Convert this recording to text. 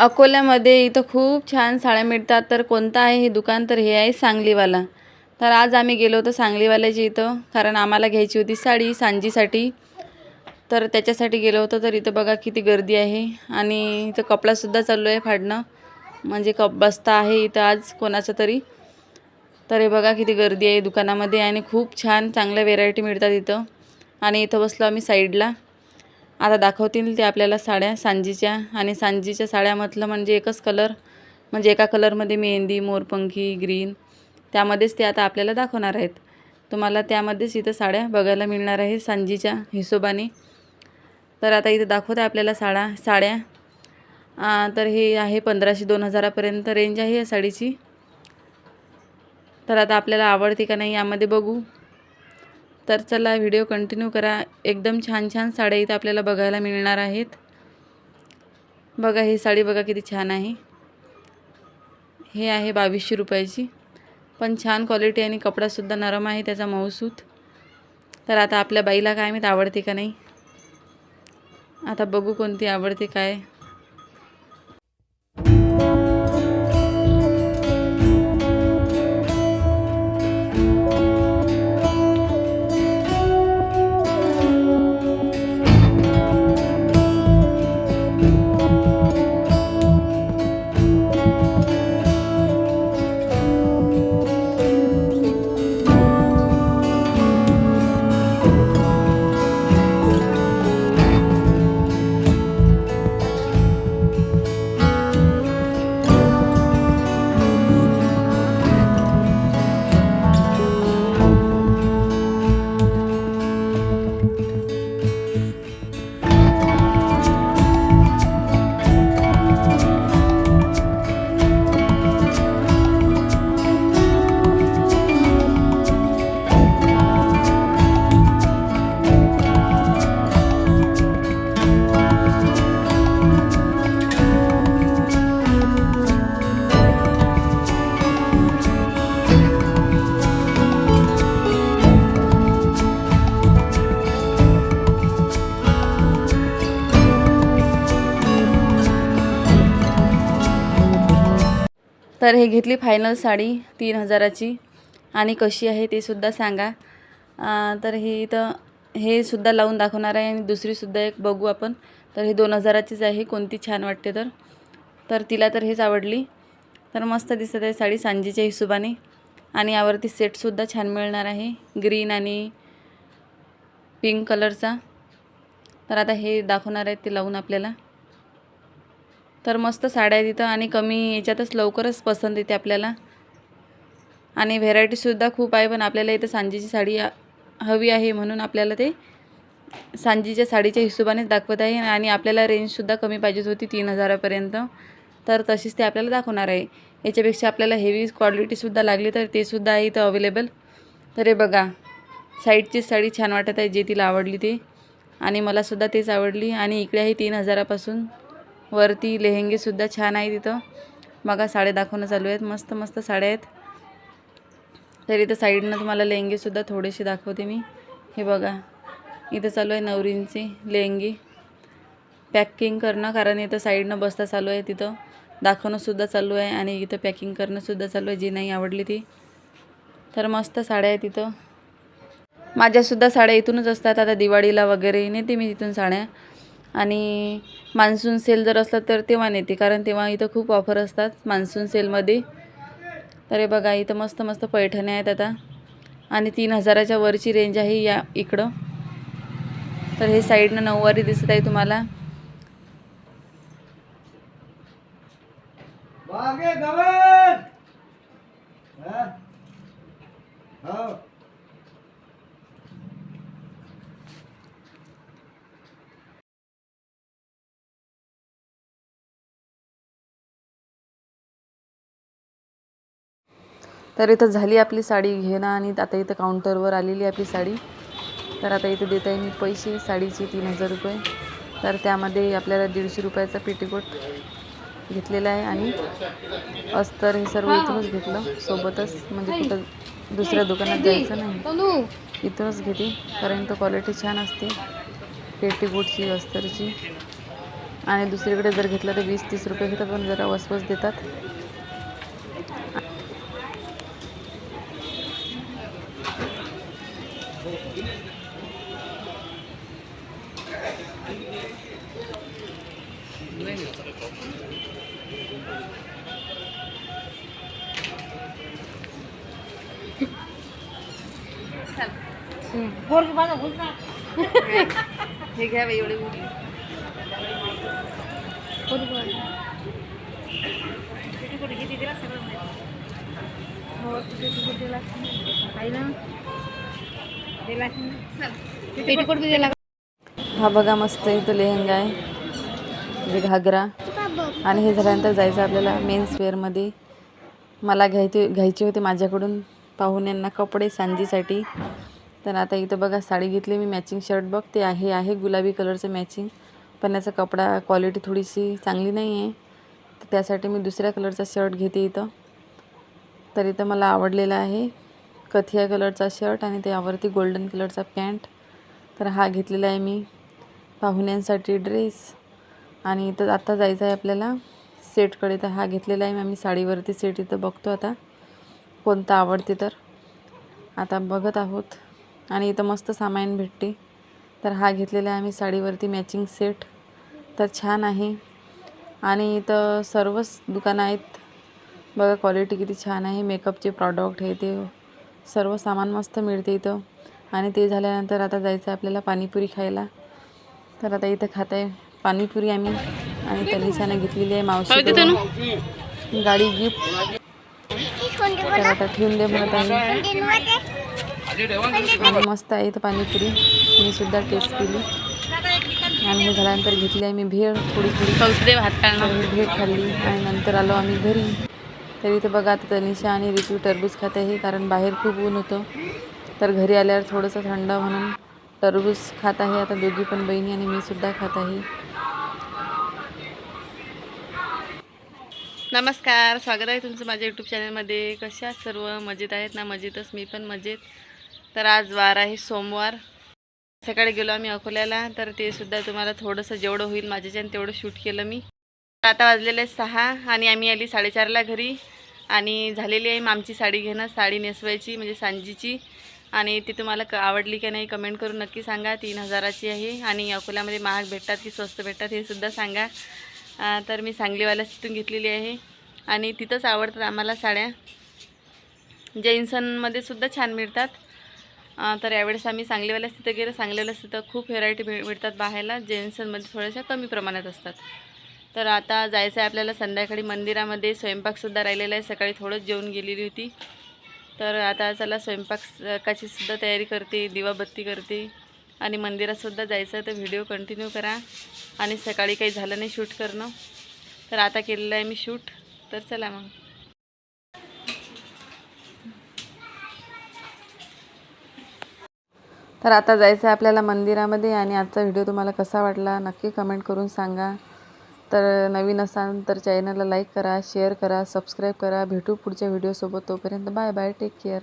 अकोल्यामध्ये इथं खूप छान साड्या मिळतात. तर कोणतं आहे हे दुकान? तर हे आहे सांगलीवाला. तर आज आम्ही गेलो होतो सांगलीवाल्याच्या इथं. कारण आम्हाला घ्यायची होती साडी सांजीसाठी. तर त्याच्यासाठी गेलो होतो. तर इथं बघा किती गर्दी आहे. आणि इथं कपडासुद्धा चालू आहे फाडणं. म्हणजे कप बस्ता आहे इथं आज कोणाचं तरी. तर हे बघा किती गर्दी आहे दुकानामध्ये. आणि खूप छान चांगल्या व्हेरायटी मिळतात इथं. आणि इथं बसलो आम्ही साईडला. आता दाखवतील ते आपल्याला साड्या सांजीच्या. आणि सांजीच्या साड्यामधलं म्हणजे एकच कलर म्हणजे एका कलरमध्ये मेहंदी मोरपंखी ग्रीन त्यामध्येच ते आता आपल्याला दाखवणार आहेत. तुम्हाला त्यामध्येच इथं साड्या बघायला मिळणार आहे सांजीच्या हिशोबाने. तर आता इथं दाखवत आहे आपल्याला साड्या. साड्या तर हे आहे पंधराशे दोन हजारापर्यंत रेंज आहे या साडीची. तर आता आपल्याला आवडते का नाही यामध्ये बघू. तर चला व्हिडिओ कंटिन्यू करा. एकदम छान छान साड्या इथं आपल्याला बघायला मिळणार आहेत. बघा ही साडी बघा किती छान आहे. हे आहे बावीसशे रुपयाची. पण छान क्वालिटी आणि कपडासुद्धा नरम आहे त्याचा मऊसूत. तर आता आपल्या बाईला काय माहीत आवडते का नाही. आता बघू कोणती आवडते काय. तर हे घेतली फायनल साडी तीन हजाराची. आणि कशी आहे ते सुद्धा सांगा. तर हे इथं हे सुद्धा लावून दाखवणार आहे आणि दुसरीसुद्धा एक बघू आपण. तर हे दोन हजाराचीच आहे कोणती छान वाटते तर. तर तिला तर हेच आवडली. तर मस्त दिसत आहे साडी सांजीच्या हिशोबाने. आणि यावरती सेटसुद्धा छान मिळणार आहे. ग्रीन आणि पिंक कलरचा तर आता हे दाखवणार आहेत ते लावून आपल्याला. तर मस्त साड्या आहेत तिथं आणि कमी याच्यातच लवकरच पसंत येते आपल्याला. आणि व्हेरायटीसुद्धा खूप आहे पण आपल्याला इथं सांजीची साडी हवी आहे म्हणून आपल्याला ते सांजीच्या साडीच्या हिशोबानेच दाखवत आहे. आणि आपल्याला रेंजसुद्धा कमी पाहिजेच होती तीन हजारापर्यंत. तर तशीच ते आपल्याला दाखवणार आहे. याच्यापेक्षा आपल्याला हेवी क्वालिटीसुद्धा लागली तर ते सुद्धा आहे इथं अवेलेबल तर हे बघा साईडची साडी छान वाटत आहे जे तिला आवडली ते. आणि मलासुद्धा तेच आवडली. आणि इकडे आहे तीन हजारापासून. वरती लेहेंगेसुद्धा छान आहे तिथं. बघा साड्या दाखवणं चालू आहेत. मस्त मस्त साड्या आहेत. तर इथं साईडनं तुम्हाला लेहंगेसुद्धा थोडेसे दाखवते मी. हे बघा इथं चालू आहे नवरींची लेहंगे. पॅकिंग करणं कारण इथं साईडनं बसता चालू आहे तिथं. दाखवणंसुद्धा चालू आहे आणि इथं पॅकिंग करणंसुद्धा चालू आहे. जी नाही आवडली ती. तर मस्त साड्या आहेत तिथं माझ्यासुद्धा साड्या इथूनच असतात. आता दिवाळीला वगैरे नेते मी तिथून साड्या. आणि मान्सून सेल जर असला तर तेव्हा नेते कारण तेव्हा इथं खूप ऑफर असतात मान्सून सेलमध्ये. तर हे बघा इथं मस्त मस्त पैठण्या आहेत आता. आणि तीन हजाराच्या वरची रेंज आहे या इकडं. तर हे साईडनं नऊवारी दिसत आहे तुम्हाला. मागे हो. तर इथं झाली आपली साडी घेणं आणि आता इथं काउंटरवर आलेली आपली साडी. तर आता इथं देत आहे मी पैसे साडीचे तीन हजार रुपये. तर त्यामध्ये आपल्याला दीडशे रुपयाचा पेटीकोट घेतलेला आहे आणि अस्तर हे सर्व इथूनच घेतलं. सोबतच म्हणजे कुठं दुसऱ्या दुकानात जायचं नाही. इथूनच घेते कारण तो क्वालिटी छान असते. पेटीकोटची अस्तरची. आणि दुसरीकडे जर घेतलं तर वीस तीस रुपये घेतात पण जरा वसवस देतात. हे घ्या बाई, एवढे उरले. पेटीकोट बी दिला हा बघा मस्त इथं लेहंगा आहे. म्हणजे घागरा. आणि हे झाल्यानंतर जायचं आपल्याला मेन्स वेअरमध्ये मला घ्यायचे घ्यायचे होते माझ्याकडून. पाहुण्यांना कपडे सांजीसाठी तर आता इथं बघा साडी घेतली मी मॅचिंग शर्ट बघते आहे आहे गुलाबी कलरचं मॅचिंग पण याचा कपडा क्वालिटी थोडीशी चांगली नाही आहे तर त्यासाठी मी दुसऱ्या कलरचा शर्ट घेते इथं. तर इथं मला आवडलेला आहे. कथिया कलरचा शर्ट आणि त्यावरती गोल्डन कलरचा पॅन्ट. तर हा घेतलेला आहे मी पाहुण्यांसाठी ड्रेस. आणि इथं आता जायचं आहे आपल्याला सेटकडे तर हा घेतलेला आहे आम्ही साडीवरती सेट इथं बघतो आता. कोणता आवडते तर. आता बघत आहोत. आणि इथं मस्त सामान भेटते. तर हा घेतलेला आहे आम्ही साडीवरती मॅचिंग सेट तर छान आहे. आणि इथं सर्वच दुकानं आहेत. बघा क्वालिटी किती छान आहे. मेकअपचे प्रॉडक्ट हे ते सर्व सामान मस्त मिळते इथं. आणि ते झाल्यानंतर आता जायचं आहे आपल्याला पाणीपुरी खायला. तर आता इथं खात आहे पाणीपुरी आम्ही. आणि तनिषाने घेतलेली आहे मावशी. गाडी गिफ्ट तर आता ठेवून दे म्हणत आहे. आणि मस्त आहे इथं पाणीपुरी. मी सुद्धा टेस्ट केली. आणि हे झाल्यानंतर घेतली आहे मी भेळ. थोडी थोडी भेळ खाल्ली. आणि नंतर आलो आम्ही घरी. तर इथे बघा आता तनिषा आणि ऋतू टरबूज खात आहे कारण बाहेर खूप ऊन होतं. तर घरी आल्यावर थोडंसं थंड म्हणून टरबूज खात आहे. आता दोघी पण बहिणी आणि मी सुद्धा खात आहे. नमस्कार स्वागत आहे तुमचं माझ्या यूट्यूब चॅनलमध्ये कशा सर्व? मजेत आहेत ना? मजेतच. मी पण मजेत. तर आज वार आहे सोमवार. सकाळी गेलो आम्ही अकोल्याला. तर ते सुद्धा तुम्हाला थोडंसं जेवढं होईल माझ्याच्यानं तेवढं शूट केलं मी. आता वाजलेले आहे सहा आणि आम्ही आली साडेचारला घरी. आणि झालेली आहे मग आमची साडी घेणं साडी नेसवायची म्हणजे सांजीची. आणि ती तुम्हाला क आवडली की नाही कमेंट करून नक्की सांगा. तीन हजाराची आहे आणि अकोल्यामध्ये महाग भेटतात की स्वस्त भेटतात हे सुद्धा सांगा. तर मी सांगलीवाल्या तिथून घेतलेली आहे. आणि तिथंच आवडतात आम्हाला साड्या. जैनसनमध्ये सुद्धा छान मिळतात. तर यावेळेस आम्ही सांगलीवाल्याच तिथं गेलो. सांगलीवाल्याच तिथं खूप व्हेरायटी मिळ मिळतात पाहायला जैनसनमध्ये थोड्याशा कमी प्रमाणात असतात. तर आता जायचं आहे आपल्याला संध्याकाळी मंदिरामध्ये. स्वयंपाकसुद्धा राहिलेला आहे. सकाळी थोडंच जेवून गेलेली होती. तर आता चला स्वयंपाकाची सुद्धा तयारी करते दिवाबत्ती करते. आणि मंदिरातसुद्धा जायचं आहे तर व्हिडिओ कंटिन्यू करा. आणि सकाळी काही झालं नाही शूट करणं. तर आता केलेलं आहे मी शूट. तर चला मग. तर आता जायचं आहे आपल्याला मंदिरामध्ये. आणि आजचा व्हिडिओ तुम्हाला कसा वाटला नक्की कमेंट करून सांगा. तर नवीन असाल तर चॅनलला लाईक करा शेअर करा सबस्क्राईब करा. भेटू पुढच्या व्हिडिओसोबत तोपर्यंत बाय बाय टेक केअर